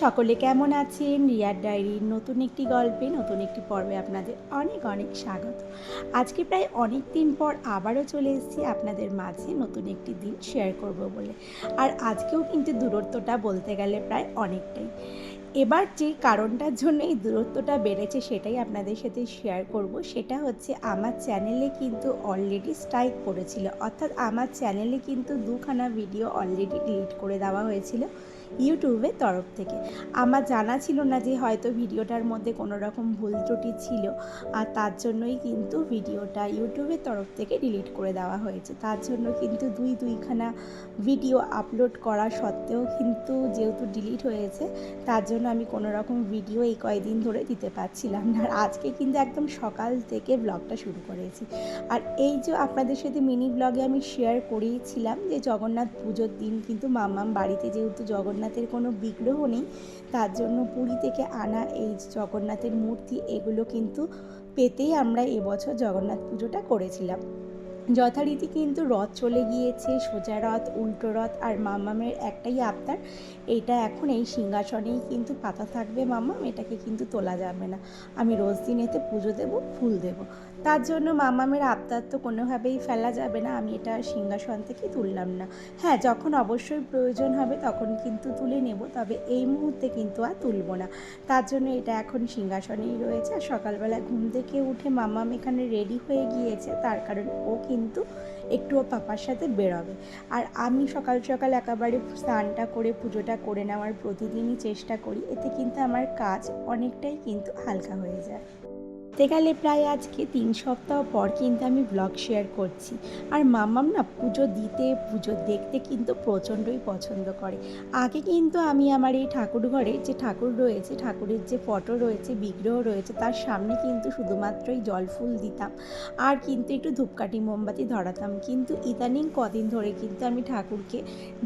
সকলে কেমন আছেন? রিয়ার ডায়েরির নতুন একটি গল্পে, নতুন একটি পর্বে আপনাদের অনেক অনেক স্বাগত। আজকে প্রায় অনেক দিন পর আবারও চলে এসেছি আপনাদের মাঝে নতুন একটি দিন শেয়ার করব বলে। আর আজকেও কিন্তু দূরত্বটা বলতে গেলে প্রায় অনেকটাই। এবার যে কারণটার জন্য এই দূরত্বটা বেড়েছে সেটাই আপনাদের সাথে শেয়ার করব। সেটা হচ্ছে আমার চ্যানেলে কিন্তু অলরেডি স্ট্রাইক পড়েছিল অর্থাৎ আমার চ্যানেলে কিন্তু দুখানা ভিডিও অলরেডি ডিলিট করে দেওয়া হয়েছিল। ইউটিউবের তরফ থেকে। আমার জানা ছিল না যে হয়তো ভিডিওটার মধ্যে কোনো রকম ভুল ত্রুটি ছিল। আর তার জন্যই কিন্তু ভিডিওটা ইউটিউবের তরফ থেকে ডিলিট করে দেওয়া হয়েছে। তার জন্য কিন্তু দুই দুইখানা ভিডিও আপলোড করা সত্ত্বেও কিন্তু যেহেতু ডিলিট হয়েছে, তার জন্য আমি কোনো রকম ভিডিও এই কয়দিন ধরে দিতে পারছিলাম না। আর আজকে কিন্তু একদম সকাল থেকে ব্লগটা শুরু করেছি। আর এই যে আপনাদের সাথে মিনি ব্লগে আমি শেয়ার করেইছিলাম যে জগন্নাথ পুজোর দিন কিন্তু মামাম বাড়িতে যেহেতু জগন্নাথের কোনো বিগ্রহ নেই, তার জন্য পুরী থেকে আনা এই জগন্নাথের মূর্তি, এগুলো কিন্তু পেতেই আমরা এবছর জগন্নাথ পুজোটা করেছিলাম। যথারীতি কিন্তু রথ চলে গিয়েছে, সোজা রথ, উল্টো রথ আর মামামের একটাই আবদার, এটা এখন এই সিংহাসনেই কিন্তু পাতা থাকবে মামাম, এটাকে কিন্তু তোলা যাবে না। আমি রোজ দিন এতে পুজো দেবো, ফুল দেবো। তার জন্য মামামের আবদার তো কোনোভাবেই ফেলা যাবে না। আমি এটা সিংহাসন থেকে তুললাম না। হ্যাঁ যখন অবশ্যই প্রয়োজন হবে তখন কিন্তু তুলে নেব, তবে এই মুহূর্তে কিন্তু আর তুলব না। তার জন্য এটা এখন সিংহাসনেই রয়েছে। আর সকালবেলা ঘুম থেকে উঠে মামাম এখানে রেডি হয়ে গিয়েছে। তার কারণ ও কিন্তু একটু ও পাপার সাথে বেরোবে। আর আমি সকাল সকাল একেবারে স্নানটা করে, পুজোটা করে নেওয়ার প্রতিদিনই চেষ্টা করি। এতে কিন্তু আমার কাজ অনেকটাই কিন্তু হালকা হয়ে যায়। দেখতে গেলে প্রায় আজকে তিন সপ্তাহ পর কিন্তু আমি ব্লগ শেয়ার করছি। আর মামাম না পুজো দিতে, পুজো দেখতে কিন্তু প্রচণ্ডই পছন্দ করে। আগে কিন্তু আমি আমার এই ঠাকুর ঘরে যে ঠাকুর রয়েছে, ঠাকুরের যে ফটো রয়েছে, বিগ্রহ রয়েছে, তার সামনে কিন্তু শুধুমাত্রই জল ফুল দিতাম। আর কিন্তু একটু ধূপকাঠি মোমবাতি ধরাতাম। কিন্তু ইদানিং কদিন ধরে কিন্তু আমি ঠাকুরকে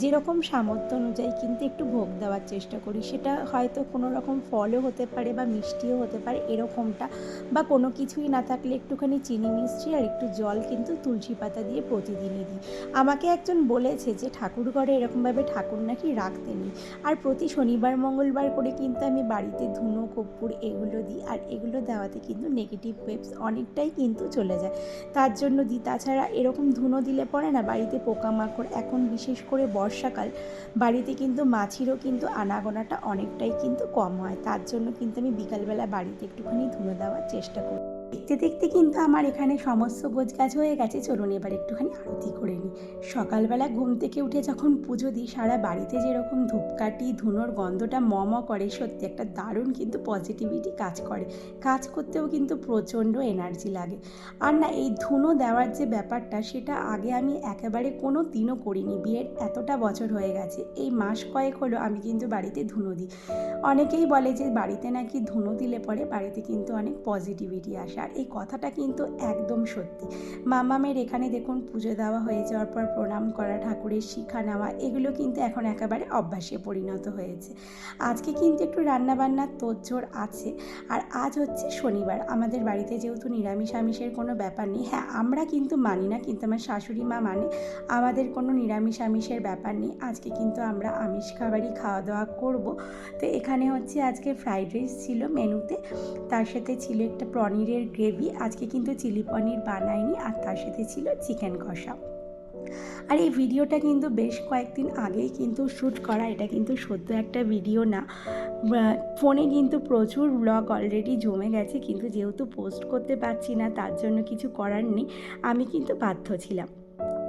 যেরকম সামর্থ্য অনুযায়ী কিন্তু একটু ভোগ দেওয়ার চেষ্টা করি। সেটা হয়তো কোনো রকম ফলও হতে পারে বা মিষ্টিও হতে পারে, এরকমটা বা কোনো কিছুই না থাকলে একটুখানি চিনি মিষ্টি আর একটু জল কিন্তু তুলসী পাতা দিয়ে প্রতিদিনই দিই। আমাকে একজন বলেছে যে, ঠাকুর ঘরে এরকমভাবে ঠাকুর নাকি রাখতে আর প্রতি শনিবার, মঙ্গলবার করে কিন্তু আমি বাড়িতে ধুনো, কর্পূর এগুলো দিই আর এগুলো দেওয়াতে কিন্তু নেগেটিভ ওয়েবস অনেকটাই কিন্তু চলে যায়। তার জন্য দিই। তাছাড়া এরকম ধুনো দিলে পরে না বাড়িতে পোকামাকড়, এখন বিশেষ করে বর্ষাকাল, বাড়িতে কিন্তু মাছিরও কিন্তু আনাগোনাটা অনেকটাই কিন্তু কম হয়। তার জন্য কিন্তু আমি বিকালবেলা বাড়িতে একটুখানি ধুনো দেওয়ার চেষ্টা করি দেখতে দেখতে কিন্তু আমার এখানে সমস্ত গোছ গাছ হয়ে গেছে। চলুন এবার একটুখানি আরতি করে নিই। সকালবেলা ঘুম থেকে উঠে যখন পুজো দিই, সারা বাড়িতে যেরকম ধূপকাঠি, ধুনোর গন্ধটা মম করে, সত্যি একটা দারুণ কিন্তু পজিটিভিটি কাজ করে। কাজ করতেও কিন্তু প্রচণ্ড এনার্জি লাগে। আর না, এই ধুনো দেওয়ার যে ব্যাপারটা, সেটা আগে আমি একেবারে কোনো দিনও করিনি। বিয়ের এতটা বছর হয়ে গেছে। এই মাস কয়েক হলো আমি কিন্তু বাড়িতে ধুনো দিই। অনেকেই বলে যে বাড়িতে নাকি ধুনো দিলে পরে বাড়িতে কিন্তু অনেক পজিটিভিটি আসে। আর এই কথাটা কিন্তু একদম সত্যি। মামামের এখানে দেখুন পুজো দেওয়া হয়ে যাওয়ার পর প্রণাম করা, ঠাকুরের শিখা নেওয়া, এগুলো কিন্তু এখন একেবারে অভ্যাসে পরিণত হয়েছে। আজকে কিন্তু একটু রান্নাবান্নার তোড়জোড় আছে আর আজ হচ্ছে শনিবার। আমাদের বাড়িতে যেহেতু নিরামিষ, আমিষের কোনো ব্যাপার নেই। হ্যাঁ আমরা কিন্তু মানি না, কিন্তু আমার শাশুড়ি মা মানে আমাদের কোনো নিরামিষ, আমিষের ব্যাপার নেই। আজকে কিন্তু আমরা আমিষ খাবারই খাওয়া দাওয়া করব। তো এখানে হচ্ছে আজকে ফ্রাইড রাইস ছিল মেনুতে। তার সাথে ছিল একটা পনিরের গ্রেভি। আজকে কিন্তু চিলি পনির বানাইনি আর তার সাথে ছিল চিকেন কষা। আর এই ভিডিওটা কিন্তু বেশ কয়েকদিন আগেই কিন্তু শ্যুট করা, এটা কিন্তু সদ্য একটা ভিডিও না। ফোনে কিন্তু প্রচুর ব্লগ অলরেডি জমে গেছে, কিন্তু যেহেতু পোস্ট করতে পারছি না, তার জন্য কিছু করার নেই, আমি কিন্তু বাধ্য ছিলাম।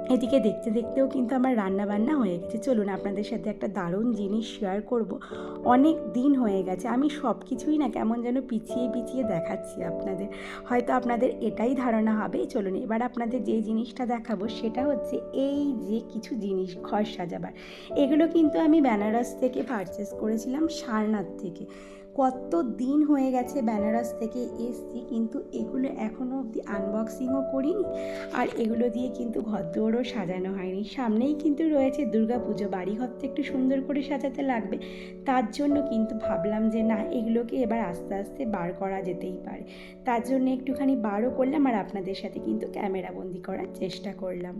এদিকে দেখতে দেখতেও কিন্তু আমার রান্না বান্না হয়ে গেছে। চলুন আপনাদের সাথে একটা দারুণ জিনিস শেয়ার করব। অনেক দিন হয়ে গেছে, আমি সব কিছুই না কেমন যেন পিছিয়ে পিছিয়ে দেখাচ্ছি আপনাদের। হয়তো আপনাদের এটাই ধারণা হবে। চলুন এবার আপনাদের যে জিনিসটা দেখাবো, সেটা হচ্ছে এই যে কিছু জিনিস ঘর সাজাবার। এগুলো কিন্তু আমি বেনারস থেকে পারচেস করেছিলাম, সারনাথ থেকে। কত দিন হয়ে গেছে বেনারস থেকে এসছি, কিন্তু এগুলো এখনও অবধি আনবক্সিংও করিনি। আর এগুলো দিয়ে কিন্তু ঘরদোরও সাজানো হয়নি। সামনেই কিন্তু রয়েছে দুর্গা পুজো বাড়িঘর তো একটু সুন্দর করে সাজাতে লাগবে। তার জন্য কিন্তু ভাবলাম যে না, এগুলোকে এবার আস্তে আস্তে বার করা যেতেই পারে। তার জন্য একটুখানি বারও করলাম আর আপনাদের সাথে কিন্তু ক্যামেরা বন্দি করার চেষ্টা করলাম।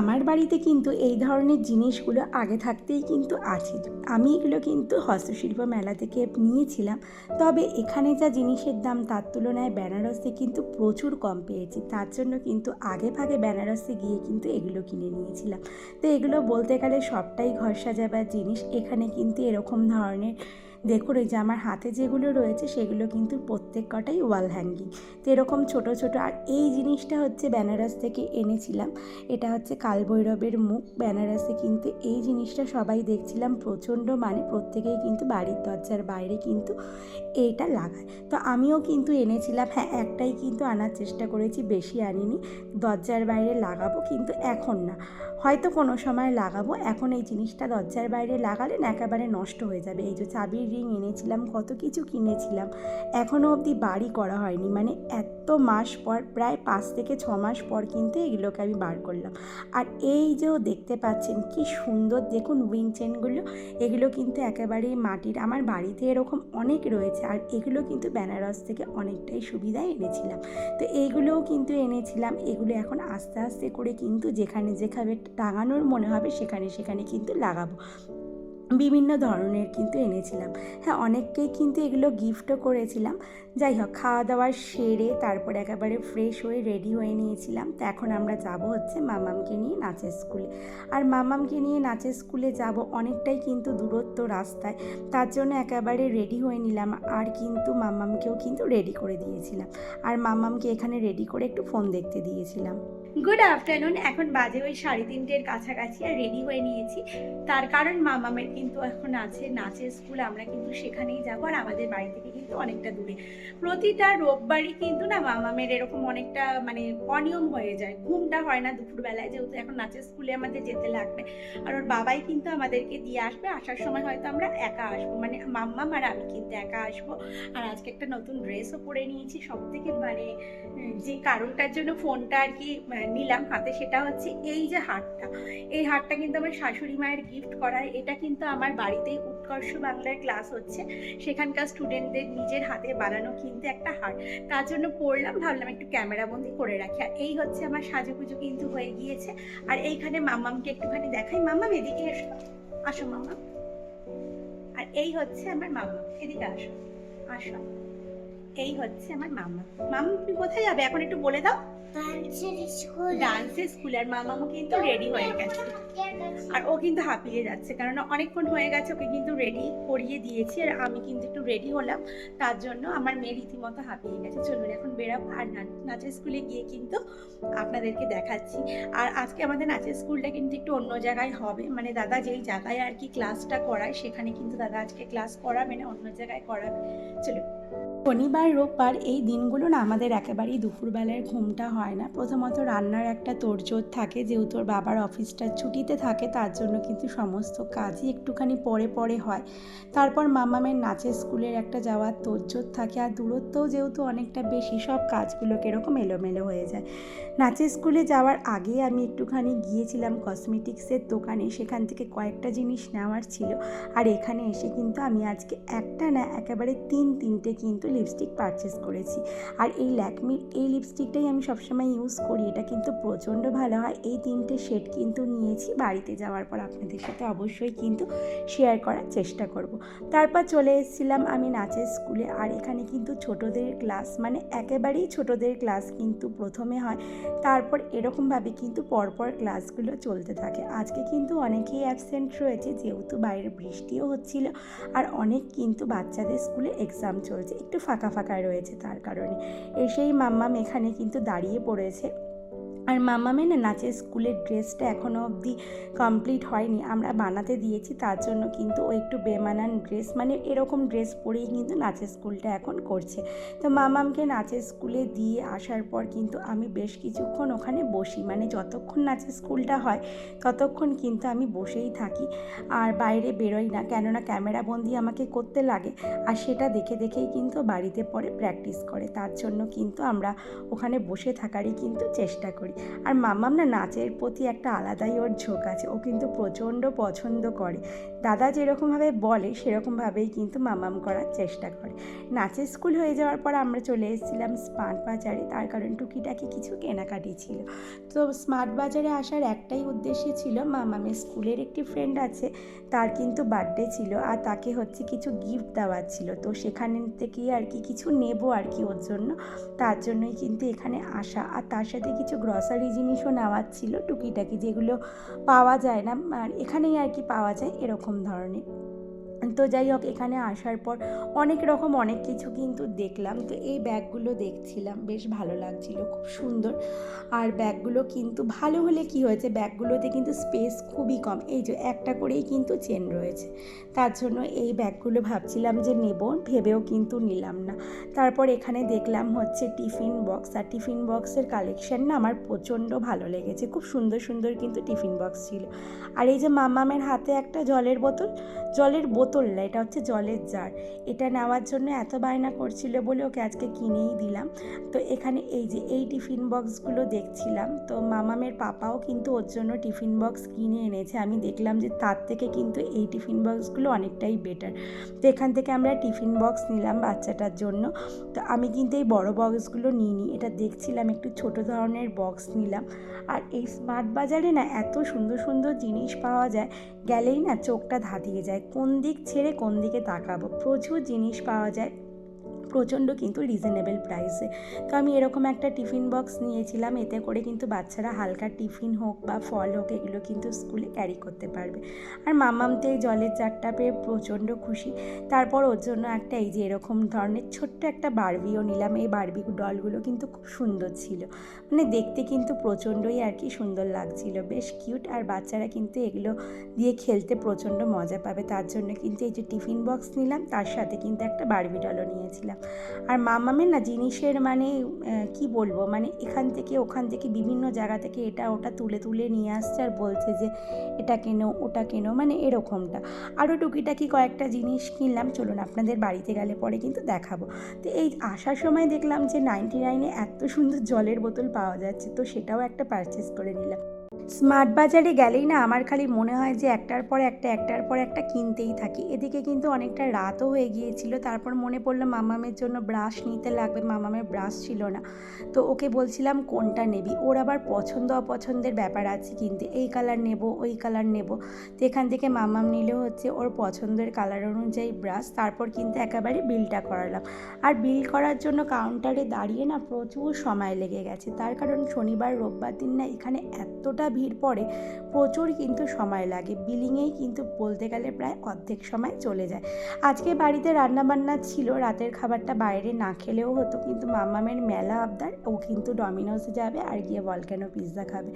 আমার বাড়িতে কিন্তু এই ধরনের জিনিসগুলো আগে থাকতেই কিন্তু আছে। আমি এগুলো কিন্তু হস্তশিল্প মেলা থেকে নিয়েছিলাম। তবে এখানে যা জিনিসের দাম তার তুলনায় বেনারসে কিন্তু প্রচুর কম পেয়েছি। তার জন্য কিন্তু আগে ভাগে বেনারসে গিয়ে কিন্তু এগুলো কিনে নিয়েছিলাম। তো এগুলো বলতে গেলে সবটাই ঘর সাজাবার জিনিস। এখানে কিন্তু এরকম ধরনের দেখুন, এই যে আমার হাতে যেগুলো রয়েছে, সেগুলো কিন্তু প্রত্যেক কটাই ওয়াল হ্যাঙ্গিং তো এরকম ছোট ছোট, আর এই জিনিসটা হচ্ছে বেনারস থেকে এনেছিলাম। এটা হচ্ছে কালভৈরবের মুখ। বেনারসে কিন্তু এই জিনিসটা সবাই দেখছিলাম প্রচণ্ড মানে প্রত্যেকেই কিন্তু বাড়ির দরজার বাইরে কিন্তু এইটা লাগায়। তো আমিও কিন্তু এনেছিলাম। হ্যাঁ একটাই কিন্তু আনার চেষ্টা করেছি, বেশি আনিনি। দরজার বাইরে লাগাবো কিন্তু এখন না। হয়তো কোনো সময় লাগাবো। এখন এই জিনিসটা দরজার বাইরে লাগালেন একেবারে নষ্ট হয়ে যাবে। এই যে চাবির রিং এনেছিলাম, কত কিছু কিনেছিলাম। এখনও অবধি বাড়ি করা হয়নি। মানে এত মাস পর, প্রায় পাঁচ থেকে ছ মাস পর কিন্তু এগুলোকে আমি বার করলাম। আর এই যেও দেখতে পাচ্ছেন, কি সুন্দর দেখুন উইং চেনগুলো এগুলো কিন্তু একেবারেই মাটির। আমার বাড়িতে এরকম অনেক রয়েছে। আর এগুলো কিন্তু বেনারস থেকে অনেকটাই সুবিধায় এনেছিলাম। তো এইগুলোও কিন্তু এনেছিলাম। এগুলো এখন আস্তে আস্তে করে কিন্তু যেখানে যেখানে টাঙানোর মনে হবে, সেখানে সেখানে কিন্তু লাগাবো। বিভিন্ন ধরনের কিন্তু এনেছিলাম। হ্যাঁ অনেককেই কিন্তু এগুলো গিফটও করেছিলাম। যাই হোক খাওয়া দাওয়া সেরে তারপর একেবারে ফ্রেশ হয়ে রেডি হয়ে নিয়েছিলাম। তো এখন আমরা যাব হচ্ছে মামামকে নিয়ে নাচের স্কুলে আর মামামকে নিয়ে নাচের স্কুলে যাব অনেকটাই কিন্তু দূরত্ব রাস্তায়। তার জন্য একেবারে রেডি হয়ে নিলাম। আর কিন্তু মামামকেও কিন্তু রেডি করে দিয়েছিলাম। আর মামামকে এখানে রেডি করে একটু ফোন দেখতে দিয়েছিলাম। গুড আফটারনুন এখন বাজে ওই সাড়ে তিনটের কাছাকাছি আর রেডি হয়ে নিয়েছি। তার কারণ মামামের কিন্তু এখন আছে, নাচের স্কুল আমরা কিন্তু সেখানেই যাব আর আমাদের বাড়ি থেকে কিন্তু অনেকটা দূরে। প্রতিটা রোববারই কিন্তু না মামামের এরকম অনেকটা মানে অনিয়ম হয়ে যায়। ঘুমটা হয় না দুপুরবেলায়, যেহেতু এখন নাচের স্কুলে আমাদের যেতে লাগবে। আর ওর বাবাই কিন্তু আমাদেরকে দিয়ে আসবে, আসার সময় হয়তো আমরা একা আসব। মানে মাম্মা আর আমি কিন্তু একা আসব। আর আজকে একটা নতুন ড্রেসও পরে নিয়েছি। সব থেকে মানে যে কারণটার জন্য ফোনটা আর কি নিলাম হাতে, সেটা হচ্ছে এই যে হারটা। এই হারটা কিন্তু আমার শাশুড়ি মায়ের গিফট করার, এটা কিন্তু আমার বাড়িতেই উৎকর্ষ বাংলার ক্লাস হচ্ছে। সেখানকার স্টুডেন্টদের নিজের হাতে বানানো কিন্তু একটা হার। তার জন্য পড়লাম, ভাবলাম একটু ক্যামেরাবন্দি করে রাখি। আর এই হচ্ছে আমার সাজুগুজু কিন্তু হয়ে গিয়েছে। আর এইখানে মামামকে একটুখানি দেখাই। মামাম, এদিকে এসো। আসো মামা আর এই হচ্ছে আমার মামা। এদিকে আসো। আসো। এই হচ্ছে আমার মামা। মামা, তুমি কোথায় যাবে? এখন একটু বলে দাও। ডান্সের স্কুল আর মামামও কিন্তু রেডি হয়ে গেছে। আর ও কিন্তু হাঁপিয়ে যাচ্ছে কারণ অনেকক্ষণ হয়ে গেছে ওকে কিন্তু রেডি করিয়ে দিয়েছি, আর আমি কিন্তু একটু রেডি হলাম। তার জন্য আমার মেয়ে রীতিমতো হাঁপিয়ে গেছে। চলুন, এখন বেরাবো আর না- নাচের স্কুলে গিয়ে কিন্তু আপনাদেরকে দেখাচ্ছি। আর আজকে আমাদের নাচের স্কুলটা কিন্তু একটু অন্য জায়গায় হবে। মানে দাদা যেই জায়গায় আর কি ক্লাসটা করায়, সেখানে কিন্তু দাদা আজকে ক্লাস করাবে না, অন্য জায়গায় করাবে। চলুন। শনিবার, রোববার এই দিনগুলো না আমাদের একেবারেই দুপুরবেলার ঘুমটা হয় না। প্রথমত রান্নার একটা তোড়জোড় থাকে, যেহেতু ওর বাবার অফিসটা ছুটিতে থাকে, তার জন্য কিন্তু সমস্ত কাজই একটুখানি পরে পরে হয়। তারপর মামামের নাচের স্কুলের একটা যাওয়ার তোড়জোড় থাকে, আর দূরত্বও যেহেতু অনেকটা বেশি, সব কাজগুলো কীরকম এলোমেলো হয়ে যায়। নাচের স্কুলে যাওয়ার আগে আমি একটুখানি গিয়েছিলাম কসমেটিক্সের দোকানে। সেখান থেকে কয়েকটা জিনিস নেওয়ার ছিল। আর এখানে এসে কিন্তু আমি আজকে একটা না একেবারে তিন তিনটে কিন্তু লিপস্টিক পারচেস করেছি। আর এই ল্যাকমির, এই লিপস্টিকটাই আমি সবসময় ইউজ করি। এটা কিন্তু প্রচণ্ড ভালো হয়। এই তিনটে শেড কিন্তু নিয়েছি। বাড়িতে যাওয়ার পর আপনাদের সাথে অবশ্যই কিন্তু শেয়ার করার চেষ্টা করব। তারপর চলে এসেছিলাম আমি নাচের স্কুলে আর এখানে কিন্তু ছোটদের ক্লাস মানে একেবারেই ছোটদের ক্লাস কিন্তু প্রথমে হয়, তারপর এরকমভাবে কিন্তু পরপর ক্লাসগুলো চলতে থাকে। আজকে কিন্তু অনেকেই অ্যাবসেন্ট রয়েছে, যেহেতু বাইরে বৃষ্টিও হচ্ছিল, আর অনেক কিন্তু বাচ্চাদের স্কুলে এক্সাম চলছে, একটু ফাঁকা ফাঁকা রয়েছে তার কারণে। এসেই মাম্মাম এখানে কিন্তু দাঁড়িয়ে পড়েছে। আর মাম্মামে না নাচের স্কুলের ড্রেসটা এখনও অবধি কমপ্লিট হয়নি। আমরা বানাতে দিয়েছি, তার জন্য কিন্তু ও একটু বেমানান ড্রেস মানে এরকম ড্রেস পরেই কিন্তু নাচের স্কুলটা এখন করছে। তো মামামকে নাচের স্কুলে দিয়ে আসার পর কিন্তু আমি বেশ কিছুক্ষণ ওখানে বসি মানে যতক্ষণ নাচের স্কুলটা হয় ততক্ষণ কিন্তু আমি বসেই থাকি। আর বাইরে বেরোই না, কেননা ক্যামেরা বন্দি আমাকে করতে লাগে, আর সেটা দেখে দেখেই কিন্তু বাড়িতে পরে প্র্যাকটিস করে, তার জন্য কিন্তু আমরা ওখানে বসে থাকারই কিন্তু চেষ্টা করি। আর মাম্মাম না নাচের প্রতি একটা আলাদাই ওর ঝোঁক আছে। ও কিন্তু প্রচণ্ড পছন্দ করে। দাদা যেরকমভাবে বলে, সেরকমভাবেই কিন্তু মামাম করার চেষ্টা করে। নাচের স্কুল হয়ে যাওয়ার পর আমরা চলে এসেছিলাম স্মার্ট বাজারে। তার কারণ টুকিটাকি কিছু কেনাকাটি ছিল। তো স্মার্ট বাজারে আসার একটাই উদ্দেশ্য ছিল মামামের স্কুলের একটি ফ্রেন্ড আছে, তার কিন্তু বার্থডে ছিল আর তাকে হচ্ছে কিছু গিফট দেওয়ার ছিল। তো সেখান থেকেই আর কি কিছু নেব আর কি ওর জন্য। তার জন্যই কিন্তু এখানে আসা। আর তার সাথে কিছু গ্রসারি জিনিসও নেওয়ার ছিল, টুকিটাকি যেগুলো পাওয়া যায় না, আর এখানেই আর কি পাওয়া যায় এরকম ধরনের। তো যাই হোক, এখানে আসার পর অনেক রকম অনেক কিছু কিন্তু দেখলাম। তো এই ব্যাগগুলো দেখছিলাম, বেশ ভালো লাগছিল, খুব সুন্দর। আর ব্যাগগুলো কিন্তু ভালো হলে কি হয়েছে, ব্যাগগুলোতে কিন্তু স্পেস খুবই কম। এই যে একটা করেই কিন্তু চেন রয়েছে। তার জন্য এই ব্যাগগুলো ভাবছিলাম যে নেব, ভেবেও কিন্তু নিলাম না। তারপর এখানে দেখলাম হচ্ছে টিফিন বক্স। আর টিফিন বক্সের কালেকশন না আমার প্রচণ্ড ভালো লেগেছে। খুব সুন্দর সুন্দর কিন্তু টিফিন বক্স ছিল। আর এই যে মামামের হাতে একটা জলের বোতল জলের বোতল না এটা হচ্ছে জলের জার। এটা নেওয়ার জন্য এত বায়না করছিল বলে ওকে আজকে কিনেই দিলাম। তো এখানে এই যে, এই টিফিন বক্সগুলো দেখছিলাম, তো মামামের পাপাও কিন্তু ওর জন্য টিফিন বক্স কিনে এনেছে। আমি দেখলাম যে তার থেকে কিন্তু এই টিফিন বক্সগুলো অনেকটাই বেটার। তো এখান থেকে আমরা টিফিন বক্স নিলাম বাচ্চাটার জন্য। তো আমি কিন্তু এই বড় বক্সগুলো নিইনি, এটা দেখছিলাম, একটু ছোট ধরনের বক্স নিলাম। আর এই স্মার্ট বাজারে না এত সুন্দর সুন্দর জিনিস পাওয়া যায়, গেলেই না চোখটা ধাঁধিয়ে যায়। কোন দিক ছেড়ে কোন দিকে তাকাবো? প্রচুর জিনিস পাওয়া যায়। প্রচণ্ড কিন্তু রিজনেবল প্রাইসে তো আমি এরকম একটা টিফিন বক্স নিয়েছিলাম, এতে করে কিন্তু বাচ্চারা হালকা টিফিন হোক বা ফল হোক, এগুলো কিন্তু স্কুলে ক্যারি করতে পারবে। আর মামামতে এই জলের জারটা পেয়ে প্রচণ্ড খুশি। তারপর ওর জন্য একটা এই যে এরকম ধরনের ছোট্ট একটা বারবিও নিলাম। এই বারবি ডলগুলো কিন্তু খুব সুন্দর ছিল। মানে দেখতে কিন্তু প্রচণ্ডই আর কি সুন্দর লাগছিল। বেশ কিউট আর বাচ্চারা কিন্তু এগুলো দিয়ে খেলতে প্রচণ্ড মজা পাবে। তার জন্য কিন্তু এই যে টিফিন বক্স নিলাম, তার সাথে কিন্তু একটা বারবি ডলও নিয়েছিলাম। আর মামামের না জিনিসের মানে কি বলব? মানে এখান থেকে ওখান থেকে বিভিন্ন জায়গা থেকে এটা ওটা তুলে তুলে নিয়ে আসছে আর বলছে যে এটা কেনো, ওটা কেনো মানে এরকমটা। আরও টুকিটাকি কয়েকটা জিনিস কিনলাম। চলুন আপনাদের বাড়িতে গেলে পরে কিন্তু দেখাবো। তো এই আসার সময় দেখলাম যে নাইনটি নাইনে এত সুন্দর জলের বোতল পাওয়া যাচ্ছে, তো সেটাও একটা পারচেস করে নিলাম। স্মার্ট বাজারে গেলেই না আমার খালি মনে হয় যে একটার পর একটা, একটার পর একটা কিনতেই থাকি। এদিকে কিন্তু অনেকটা রাতও হয়ে গিয়েছিল। তারপর মনে পড়ল মামামের জন্য ব্রাশ নিতে লাগবে। মামামের ব্রাশ ছিল না। তো ওকে বলছিলাম, কোনটা নেবি? ওর আবার পছন্দ অপছন্দের ব্যাপার আছে কিনতে, এই কালার নেব, ওই কালার নেব। তো এখান থেকে মামাম নিলে হচ্ছে ওর পছন্দের কালার অনুযায়ী ব্রাশ। তারপর কিন্তু একেবারে বিলটা করালাম। আর বিল করার জন্য কাউন্টারে দাঁড়িয়ে না প্রচুর সময় লেগে গেছে। তার কারণ শনিবার, রোববার দিন না এখানে এতটা ভিড় পড়ে প্রচুর কিন্তু সময় লাগে। বিলিংয়েই কিন্তু বলতে গেলে প্রায় অর্ধেক সময় চলে যায়। আজকে বাড়িতে রান্নাবান্না ছিল, রাতের খাবারটা বাইরে না খেলেও হতো, কিন্তু মামামের মেলা আবদার, ও কিন্তু ডমিনোসে যাবে আর গিয়ে ভলক্যানো পিৎজা খাবে।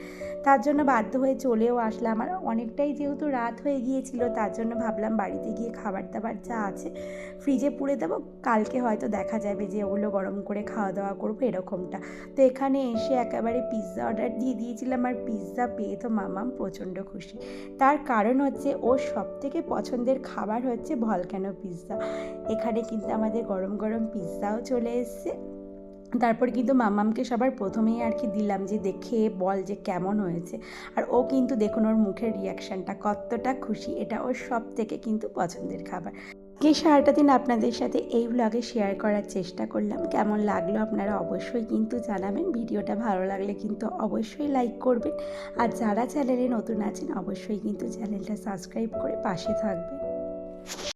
তার জন্য বাধ্য হয়ে চলেও আসলাম। আর অনেকটাই যেহেতু রাত হয়ে গিয়েছিল, তার জন্য ভাবলাম বাড়িতে গিয়ে খাবার দাবার যা আছে ফ্রিজে পুড়ে দেবো। কালকে হয়তো দেখা যাবে যে, ওগুলো গরম করে খাওয়া দাওয়া করব এরকমটা। তো এখানে এসে একেবারে পিৎজা অর্ডার দিয়ে দিয়েছিলাম। আর পিৎজা পেয়ে তো মামাম প্রচণ্ড খুশি। তার কারণ হচ্ছে ওর সব থেকে পছন্দের খাবার হচ্ছে ভলক্যানো পিৎজা। এখানে কিন্তু আমাদের গরম গরম পিৎজাও চলে এসছে। তারপর কিন্তু মামামকে সবার প্রথমেই আর কি দিলাম যে দেখে বল যে কেমন হয়েছে। আর ও কিন্তু দেখুন ওর মুখের রিয়াকশানটা কতটা খুশি, এটা ওর সব থেকে কিন্তু পছন্দের খাবার। আজকে সারাটা দিন আপনাদের সাথে এই ব্লগে শেয়ার করার চেষ্টা করলাম। কেমন লাগল আপনারা অবশ্যই কিন্তু জানাবেন। ভিডিওটা ভালো লাগলে কিন্তু অবশ্যই লাইক করবেন। আর যারা চ্যানেলে নতুন আছেন, অবশ্যই কিন্তু চ্যানেলটা সাবস্ক্রাইব করে পাশে থাকবেন।